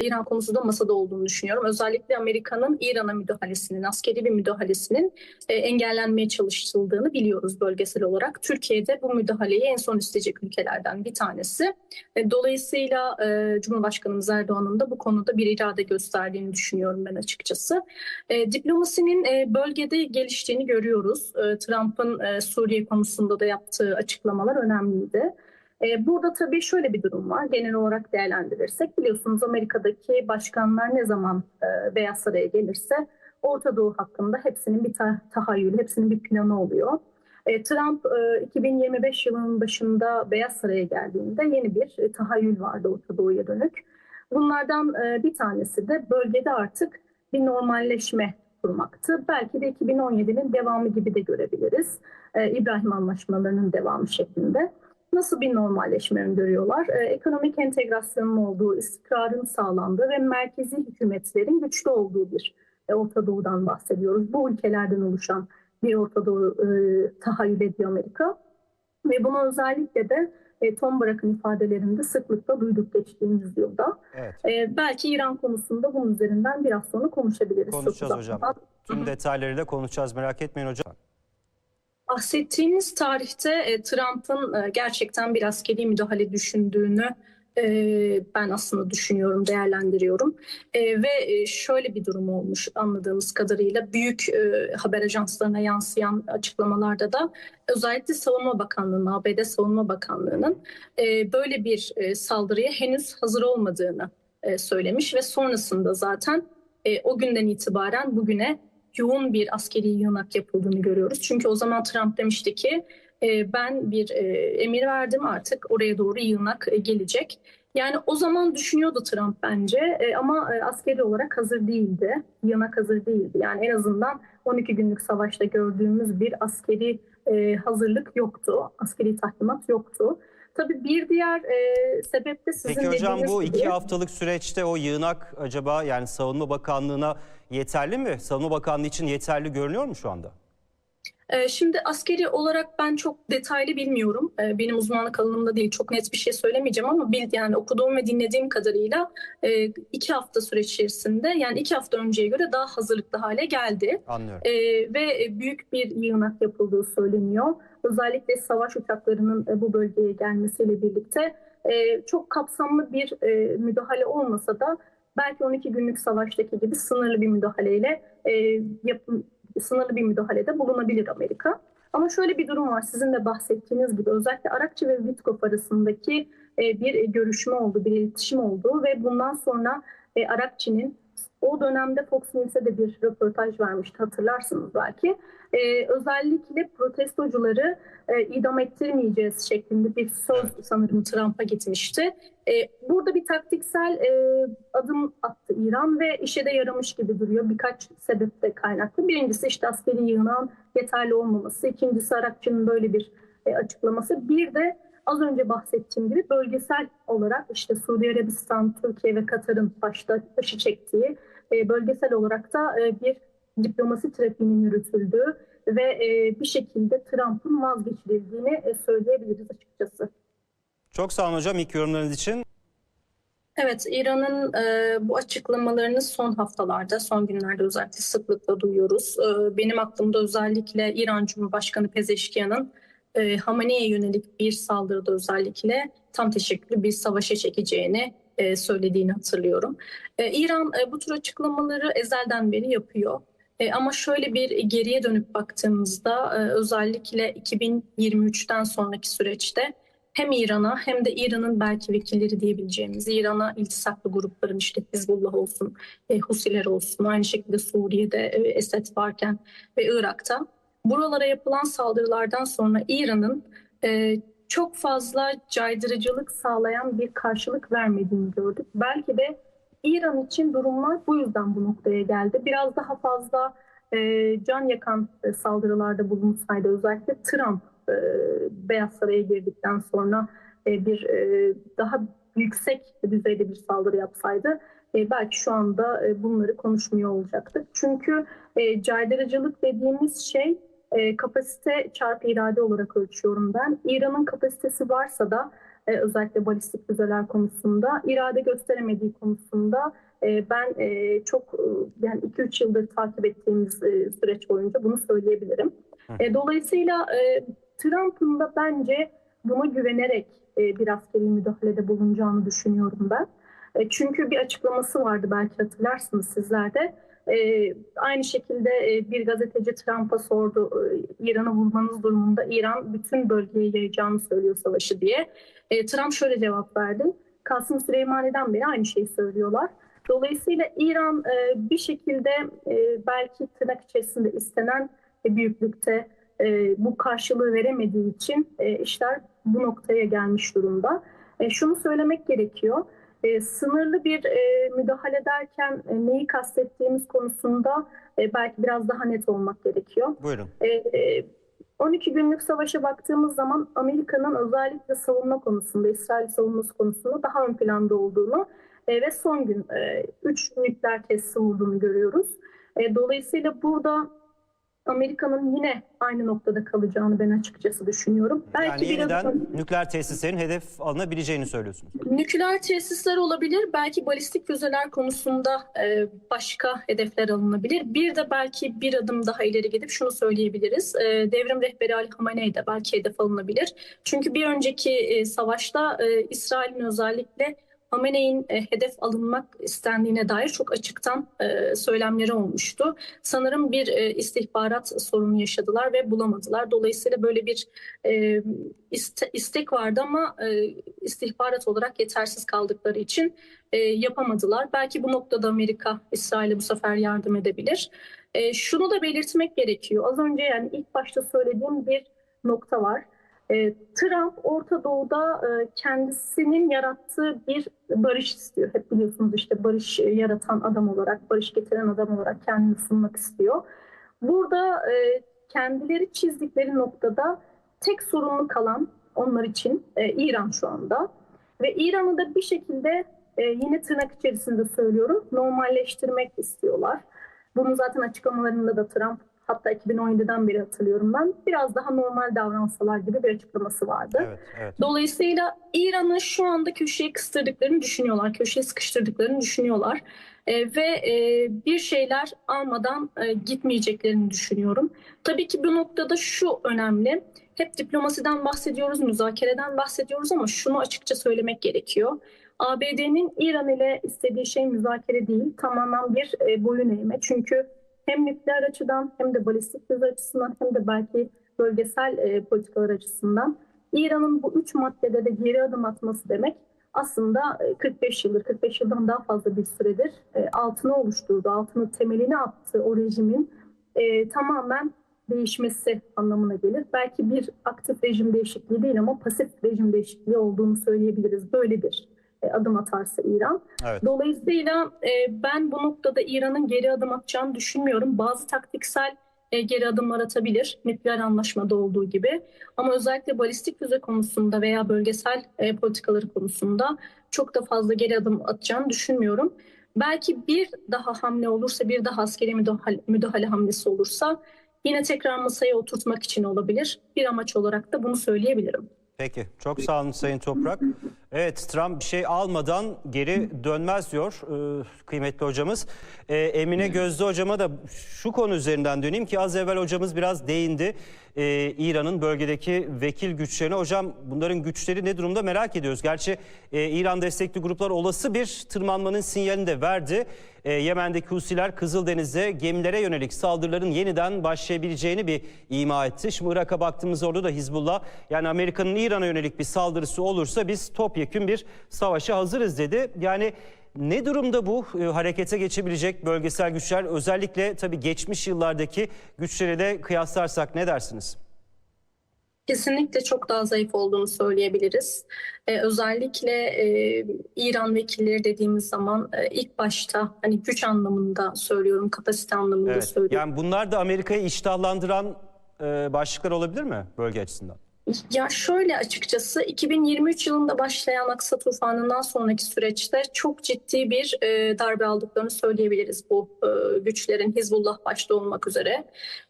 İran konusu da masada olduğunu düşünüyorum. Özellikle Amerika'nın İran'a müdahalesinin, askeri bir müdahalesinin e, engellenmeye çalışıldığını biliyoruz bölgesel olarak. Türkiye'de bu müdahaleyi en son isteyecek ülkelerden bir tanesi. E, dolayısıyla e, Cumhurbaşkanımız Erdoğan'ın da bu konuda bir irade gösterdiğini düşünüyorum ben açıkçası. Diplomasinin bölgede geliştiğini görüyoruz. Trump'ın Suriye konusunda da yaptığı açıklamalar önemliydi. E, burada tabii şöyle bir durum var. Genel olarak değerlendirirsek biliyorsunuz Amerika'daki başkanlar ne zaman e, Beyaz Saray'a gelirse Orta Doğu hakkında hepsinin bir ta- tahayyülü, hepsinin bir planı oluyor. E, Trump e, 2025 yılının başında Beyaz Saray'a geldiğinde yeni bir e, tahayyül vardı Orta Doğu'ya dönük. Bunlardan e, bir tanesi de bölgede artık bir normalleşme kurmaktı. Belki de 2017'nin devamı gibi de görebiliriz. E, İbrahim Anlaşmalarının devamı şeklinde nasıl bir normalleşme öngörüyorlar? Ee, ekonomik entegrasyonun olduğu, istikrarın sağlandığı ve merkezi hükümetlerin güçlü olduğu bir e, Orta Doğu'dan bahsediyoruz. Bu ülkelerden oluşan bir Orta Doğu e, tahayyül ediyor Amerika. Ve bunu özellikle de e, Tom Bırak'ın ifadelerinde sıklıkla duyduk geçtiğimiz yılda. Evet. E, belki İran konusunda bunun üzerinden biraz sonra konuşabiliriz. Konuşacağız hocam. Tüm detaylarıyla konuşacağız. Merak etmeyin hocam. Bahsettiğiniz tarihte e, Trump'ın e, gerçekten bir askeri müdahale düşündüğünü e, ben aslında düşünüyorum, değerlendiriyorum. Ve şöyle bir durum olmuş anladığımız kadarıyla büyük haber ajanslarına yansıyan açıklamalarda da özellikle Savunma Bakanlığı'nın, ABD Savunma Bakanlığı'nın böyle bir saldırıya henüz hazır olmadığını söylemiş ve sonrasında zaten o günden itibaren bugüne yoğun bir askeri yığınak yapıldığını görüyoruz. Çünkü o zaman Trump demişti ki e, ben bir e, emir verdim artık oraya doğru yığınak e, gelecek. Yani o zaman düşünüyordu Trump bence e, ama e, askeri olarak hazır değildi. Yığınak hazır değildi. Yani en azından 12 günlük savaşta gördüğümüz bir askeri e, hazırlık yoktu. Askeri tahrimat yoktu. Tabii bir diğer e, sebep de sizin Peki hocam bu gibi- iki haftalık süreçte o yığınak acaba yani Savunma Bakanlığı'na yeterli mi? Savunma Bakanlığı için yeterli görünüyor mu şu anda? Ee, Şimdi askeri olarak ben çok detaylı bilmiyorum. Ee, Benim uzmanlık alanımda değil. Çok net bir şey söylemeyeceğim ama bil, yani okuduğum ve dinlediğim kadarıyla e, iki hafta süreç içerisinde yani iki hafta önceye göre daha hazırlıklı hale geldi. Anlıyorum. Ve büyük bir yığınak yapıldığı söyleniyor. Özellikle savaş uçaklarının e, bu bölgeye gelmesiyle birlikte e, çok kapsamlı bir e, müdahale olmasa da belki 12 günlük savaştaki gibi sınırlı bir müdahaleyle sınırlı bir müdahalede bulunabilir Amerika. Ama şöyle bir durum var. Sizin de bahsettiğiniz gibi özellikle Arakçı ve Witkoff arasındaki bir görüşme oldu, bir iletişim oldu ve bundan sonra Arakçı'nın o dönemde Fox News'e de bir röportaj vermişti hatırlarsınız belki. Ee, özellikle protestocuları e, idam ettirmeyeceğiz şeklinde bir söz sanırım Trump'a gitmişti. Ee, burada bir taktiksel e, adım attı İran ve işe de yaramış gibi duruyor birkaç sebeple kaynaklı. Birincisi işte askeri yığınağın yeterli olmaması, ikincisi Arakçı'nın böyle bir e, açıklaması. Bir de az önce bahsettiğim gibi bölgesel olarak işte Suudi Arabistan, Türkiye ve Katar'ın başta başı çektiği e, bölgesel olarak da e, bir diplomasi trafiğinin yürütüldüğü ve e, bir şekilde Trump'ın vazgeçirildiğini e, söyleyebiliriz açıkçası. Çok sağ olun hocam ilk yorumlarınız için. Evet, İran'ın e, bu açıklamalarını son haftalarda, son günlerde özellikle sıklıkla duyuyoruz. E, benim aklımda özellikle İran Cumhurbaşkanı Pezeşkiyan'ın e, Hamaney'e yönelik bir saldırıda özellikle tam teşekküllü bir savaşa çekeceğini e, söylediğini hatırlıyorum. E, İran e, bu tür açıklamaları ezelden beri yapıyor. Ama şöyle bir geriye dönüp baktığımızda özellikle 2023'ten sonraki süreçte hem İran'a hem de İran'ın belki vekilleri diyebileceğimiz İran'a iltisaklı grupların işte Hizbullah olsun, e, Husiler olsun, aynı şekilde Suriye'de e, Esed varken ve Irak'ta buralara yapılan saldırılardan sonra İran'ın çok fazla caydırıcılık sağlayan bir karşılık vermediğini gördük. Belki de İran için durumlar bu yüzden bu noktaya geldi. Biraz daha fazla e, can yakan e, saldırılarda bulunsaydı özellikle Trump e, Beyaz Saray'a girdikten sonra e, bir e, daha yüksek düzeyde bir saldırı yapsaydı e, belki şu anda e, bunları konuşmuyor olacaktık. Çünkü e, caydırıcılık dediğimiz şey e, kapasite çarpı irade olarak ölçüyorum ben. İran'ın kapasitesi varsa da e, özellikle balistik füzeler konusunda irade gösteremediği konusunda e, ben e, çok e, yani 2-3 yıldır takip ettiğimiz e, süreç boyunca bunu söyleyebilirim. E, dolayısıyla e, Trump'ın da bence buna güvenerek e, bir askeri müdahalede bulunacağını düşünüyorum ben. E, çünkü bir açıklaması vardı belki hatırlarsınız sizler de. E, aynı şekilde e, bir gazeteci Trump'a sordu e, İran'ı vurmanız durumunda İran bütün bölgeye yayacağını söylüyor savaşı diye. E, Trump şöyle cevap verdi. Kasım Süleymani'den beri aynı şeyi söylüyorlar. Dolayısıyla İran e, bir şekilde e, belki tırnak içerisinde istenen e, büyüklükte e, bu karşılığı veremediği için e, işler bu noktaya gelmiş durumda. E, şunu söylemek gerekiyor. E, sınırlı bir e, müdahale derken e, neyi kastettiğimiz konusunda e, belki biraz daha net olmak gerekiyor. Buyurun. E, e, 12 günlük savaşa baktığımız zaman Amerika'nın özellikle savunma konusunda, İsrail savunması konusunda daha ön planda olduğunu e, ve son gün 3 nükleer tesisi vurduğunu görüyoruz. E, dolayısıyla burada Amerika'nın yine aynı noktada kalacağını ben açıkçası düşünüyorum. Yani bir yeniden adım- nükleer tesislerin hedef alınabileceğini söylüyorsunuz. Nükleer tesisler olabilir. Belki balistik füzeler konusunda e, başka hedefler alınabilir. Bir de belki bir adım daha ileri gidip şunu söyleyebiliriz. E, devrim rehberi Ali Hamenei de belki hedef alınabilir. Çünkü bir önceki e, savaşta e, İsrail'in özellikle Hamenei'nin e, hedef alınmak istendiğine dair çok açıktan e, söylemleri olmuştu. Sanırım bir e, istihbarat sorunu yaşadılar ve bulamadılar. Dolayısıyla böyle bir e, iste- istek vardı ama e, istihbarat olarak yetersiz kaldıkları için e, yapamadılar. Belki bu noktada Amerika İsrail'e bu sefer yardım edebilir. E, şunu da belirtmek gerekiyor. Az önce yani ilk başta söylediğim bir nokta var. E, Trump Orta Doğu'da e, kendisinin yarattığı bir barış istiyor. Hep biliyorsunuz işte barış e, yaratan adam olarak, barış getiren adam olarak kendini sunmak istiyor. Burada e, kendileri çizdikleri noktada tek sorunlu kalan onlar için İran şu anda. Ve İran'ı da bir şekilde yine tırnak içerisinde söylüyorum normalleştirmek istiyorlar. Bunu zaten açıklamalarında da Trump hatta 2017'den beri hatırlıyorum ben biraz daha normal davransalar gibi bir açıklaması vardı. Evet, evet. Dolayısıyla İran'ı şu anda köşeye kıstırdıklarını düşünüyorlar, köşeye sıkıştırdıklarını düşünüyorlar E, ve e, bir şeyler almadan e, gitmeyeceklerini düşünüyorum. Tabii ki bu noktada şu önemli, hep diplomasiden bahsediyoruz, müzakereden bahsediyoruz ama şunu açıkça söylemek gerekiyor. ABD'nin İran ile istediği şey müzakere değil, tamamen bir e, boyun eğme. Çünkü hem nükleer açıdan hem de balistik füze açısından hem de belki bölgesel e, politikalar açısından İran'ın bu üç maddede de geri adım atması demek aslında e, 45 yıldır, 45 yıldan daha fazla bir süredir e, altını oluşturdu, altını temelini attı o rejimin e, tamamen değişmesi anlamına gelir. Belki bir aktif rejim değişikliği değil ama pasif rejim değişikliği olduğunu söyleyebiliriz. Böyle bir e, adım atarsa İran. Evet. Dolayısıyla e, ben bu noktada İran'ın geri adım atacağını düşünmüyorum. Bazı taktiksel e, geri adımlar atabilir nükleer anlaşmada olduğu gibi. Ama özellikle balistik füze konusunda veya bölgesel e, politikaları konusunda çok da fazla geri adım atacağını düşünmüyorum. Belki bir daha hamle olursa, bir daha askeri müdahale, müdahale hamlesi olursa yine tekrar masaya oturtmak için olabilir. Bir amaç olarak da bunu söyleyebilirim. Peki. Çok sağ olun Sayın Toprak. Evet Trump bir şey almadan geri dönmez diyor e, kıymetli hocamız. E, Emine Gözde hocama da şu konu üzerinden döneyim ki az evvel hocamız biraz değindi. E, İran'ın bölgedeki vekil güçlerine. Hocam bunların güçleri ne durumda merak ediyoruz. Gerçi e, İran destekli gruplar olası bir tırmanmanın sinyalini de verdi. E, Yemen'deki Husiler Kızıldeniz'de gemilere yönelik saldırıların yeniden başlayabileceğini bir ima etti. Şimdi Irak'a baktığımızda orada da Hizbullah yani Amerika'nın İran'a yönelik bir saldırısı olursa biz topyekün bir savaşa hazırız dedi. Yani ne durumda bu e, harekete geçebilecek bölgesel güçler özellikle tabii geçmiş yıllardaki güçleri de kıyaslarsak ne dersiniz? Kesinlikle çok daha zayıf olduğunu söyleyebiliriz. Ee, özellikle e, İran vekilleri dediğimiz zaman e, ilk başta hani güç anlamında söylüyorum, kapasite anlamında Evet. söylüyorum. Yani bunlar da Amerika'yı iştahlandıran e, başlıklar olabilir mi bölge açısından? Ya şöyle açıkçası 2023 yılında başlayan Aksa tufanından sonraki süreçte çok ciddi bir e, darbe aldıklarını söyleyebiliriz bu e, güçlerin Hizbullah başta olmak üzere.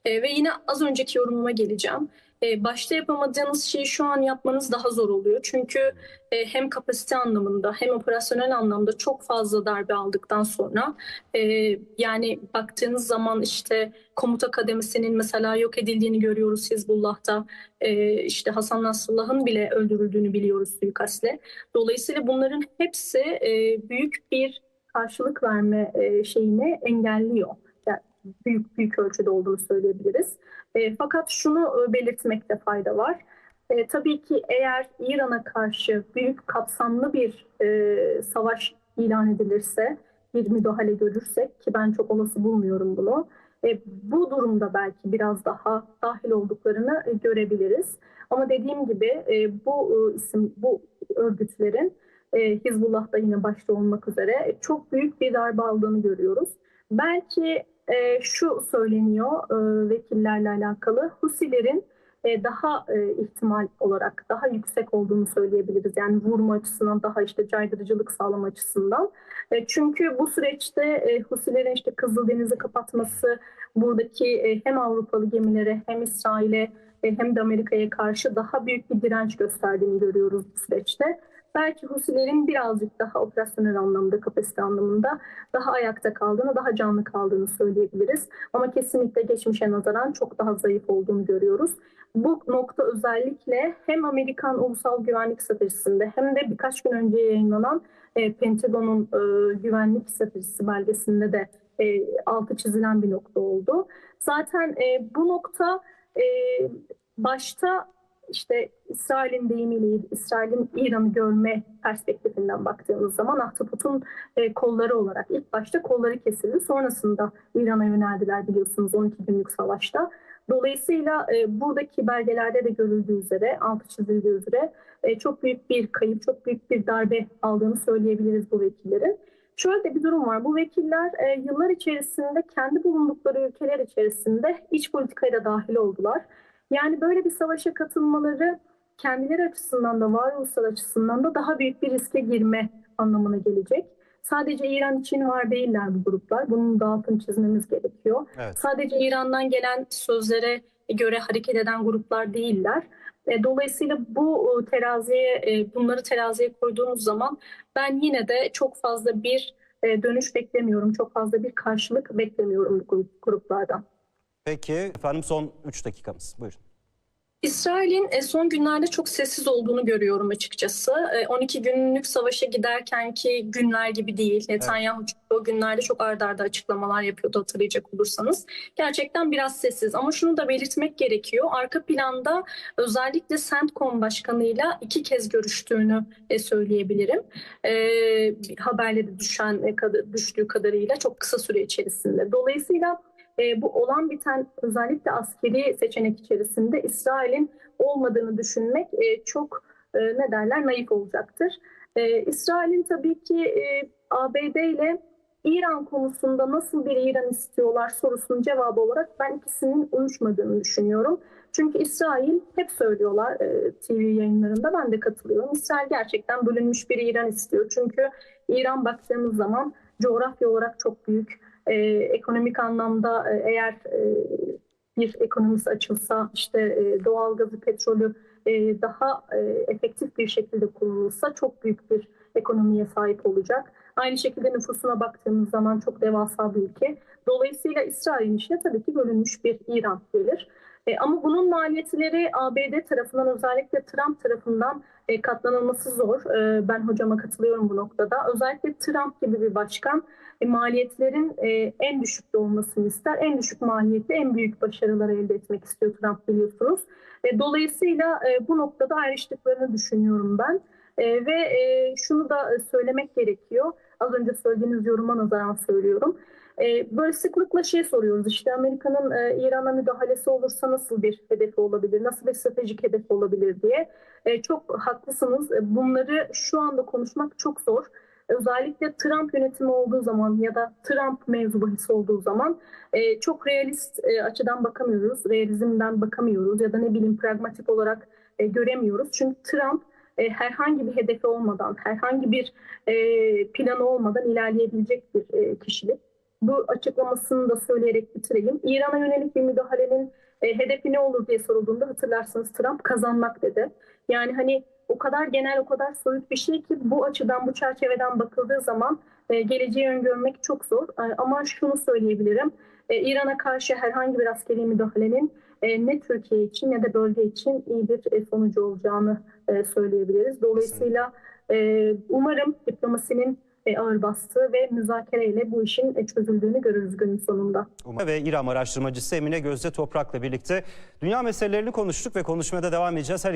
E, ve yine az önceki yorumuma geleceğim. E, başta yapamadığınız şeyi şu an yapmanız daha zor oluyor. Çünkü e, hem kapasite anlamında hem operasyonel anlamda çok fazla darbe aldıktan sonra e, yani baktığınız zaman işte komuta kademesinin mesela yok edildiğini görüyoruz Hizbullah'ta. E, işte Hasan Nasrallah'ın bile öldürüldüğünü biliyoruz suikastle. Dolayısıyla bunların hepsi büyük bir karşılık verme e, şeyini engelliyor. Yani büyük büyük ölçüde olduğunu söyleyebiliriz. E, fakat şunu e, belirtmekte fayda var. E, tabii ki eğer İran'a karşı büyük kapsamlı bir e, savaş ilan edilirse, bir müdahale görürsek ki ben çok olası bulmuyorum bunu. E, bu durumda belki biraz daha dahil olduklarını e, görebiliriz. Ama dediğim gibi e, bu e, isim, bu örgütlerin e, Hizbullah'da yine başta olmak üzere çok büyük bir darbe aldığını görüyoruz. Belki e, şu söyleniyor e, vekillerle alakalı. Husilerin e, daha e, ihtimal olarak daha yüksek olduğunu söyleyebiliriz. Yani vurma açısından daha işte caydırıcılık sağlama açısından. E, çünkü bu süreçte e, Husilerin işte Kızıldeniz'i kapatması buradaki e, hem Avrupalı gemilere hem İsrail'e e, hem de Amerika'ya karşı daha büyük bir direnç gösterdiğini görüyoruz bu süreçte belki Husilerin birazcık daha operasyonel anlamda, kapasite anlamında daha ayakta kaldığını, daha canlı kaldığını söyleyebiliriz. Ama kesinlikle geçmişe nazaran çok daha zayıf olduğunu görüyoruz. Bu nokta özellikle hem Amerikan Ulusal Güvenlik Stratejisi'nde hem de birkaç gün önce yayınlanan e, Pentagon'un e, güvenlik stratejisi belgesinde de e, altı çizilen bir nokta oldu. Zaten e, bu nokta e, başta işte İsrail'in deyimiyle İsrail'in İran'ı görme perspektifinden baktığımız zaman Ahtapot'un e, kolları olarak ilk başta kolları kesildi. Sonrasında İran'a yöneldiler biliyorsunuz 12 günlük savaşta. Dolayısıyla e, buradaki belgelerde de görüldüğü üzere, altı çizildiği üzere e, çok büyük bir kayıp, çok büyük bir darbe aldığını söyleyebiliriz bu vekillerin. Şöyle de bir durum var. Bu vekiller e, yıllar içerisinde kendi bulundukları ülkeler içerisinde iç politikaya da dahil oldular. Yani böyle bir savaşa katılmaları kendileri açısından da varoluşsal açısından da daha büyük bir riske girme anlamına gelecek. Sadece İran için var değiller bu gruplar. Bunun da altını çizmemiz gerekiyor. Evet. Sadece İran'dan gelen sözlere göre hareket eden gruplar değiller. E, dolayısıyla bu e, teraziye, e, bunları teraziye koyduğumuz zaman ben yine de çok fazla bir dönüş beklemiyorum. Çok fazla bir karşılık beklemiyorum bu gruplardan. Peki efendim son 3 dakikamız. Buyurun. İsrail'in e, son günlerde çok sessiz olduğunu görüyorum açıkçası. 12 e, günlük savaşa giderken ki günler gibi değil. Netanyahu evet. o günlerde çok ardarda arda açıklamalar yapıyordu hatırlayacak olursanız. Gerçekten biraz sessiz ama şunu da belirtmek gerekiyor. Arka planda özellikle CENTCOM başkanıyla iki kez görüştüğünü e, söyleyebilirim. Haberleri düşen düştüğü kadarıyla çok kısa süre içerisinde. Dolayısıyla e, bu olan biten özellikle askeri seçenek içerisinde İsrail'in olmadığını düşünmek e, çok e, ne derler naif olacaktır. E, İsrail'in tabii ki e, ABD ile İran konusunda nasıl bir İran istiyorlar sorusunun cevabı olarak ben ikisinin uyuşmadığını düşünüyorum. Çünkü İsrail hep söylüyorlar e, TV yayınlarında ben de katılıyorum. İsrail gerçekten bölünmüş bir İran istiyor. Çünkü İran baktığımız zaman coğrafya olarak çok büyük e, ekonomik anlamda e, eğer e, bir ekonomisi açılsa işte e, doğal gazı, petrolü e, daha e, efektif bir şekilde kullanılsa çok büyük bir ekonomiye sahip olacak. Aynı şekilde nüfusuna baktığımız zaman çok devasa bir ülke. Dolayısıyla İsrail'in içine tabii ki bölünmüş bir İran gelir. E, ama bunun maliyetleri ABD tarafından özellikle Trump tarafından e, katlanılması zor. E, ben hocama katılıyorum bu noktada. Özellikle Trump gibi bir başkan e, maliyetlerin e, en düşükte olmasını ister. En düşük maliyette en büyük başarılar elde etmek istiyor Trump biliyorsunuz. E, dolayısıyla e, bu noktada ayrıştıklarını düşünüyorum ben. E, ve e, şunu da söylemek gerekiyor. Az önce söylediğiniz yoruma nazaran söylüyorum. E, böyle sıklıkla şey soruyoruz işte Amerika'nın e, İran'a müdahalesi olursa nasıl bir hedefi olabilir, nasıl bir stratejik hedef olabilir diye. E, çok haklısınız. Bunları şu anda konuşmak çok zor özellikle Trump yönetimi olduğu zaman ya da Trump mevzu bahis olduğu zaman e, çok realist e, açıdan bakamıyoruz. Realizmden bakamıyoruz ya da ne bileyim pragmatik olarak e, göremiyoruz. Çünkü Trump e, herhangi bir hedefi olmadan, herhangi bir e, planı olmadan ilerleyebilecek bir e, kişilik. Bu açıklamasını da söyleyerek bitireyim. İran'a yönelik bir müdahalenin E, hedefi ne olur diye sorulduğunda hatırlarsınız Trump kazanmak dedi. Yani hani o kadar genel, o kadar soyut bir şey ki bu açıdan, bu çerçeveden bakıldığı zaman e, geleceği öngörmek çok zor. E, ama şunu söyleyebilirim. E, İran'a karşı herhangi bir askeri müdahalenin e, ne Türkiye için ne de bölge için iyi bir e, sonucu olacağını e, söyleyebiliriz. Dolayısıyla e, umarım diplomasinin e, ağır bastığı ve müzakereyle bu işin e, çözüldüğünü görürüz günün sonunda. Ve İran araştırmacısı Emine Gözde Toprak'la birlikte dünya meselelerini konuştuk ve konuşmaya da devam edeceğiz.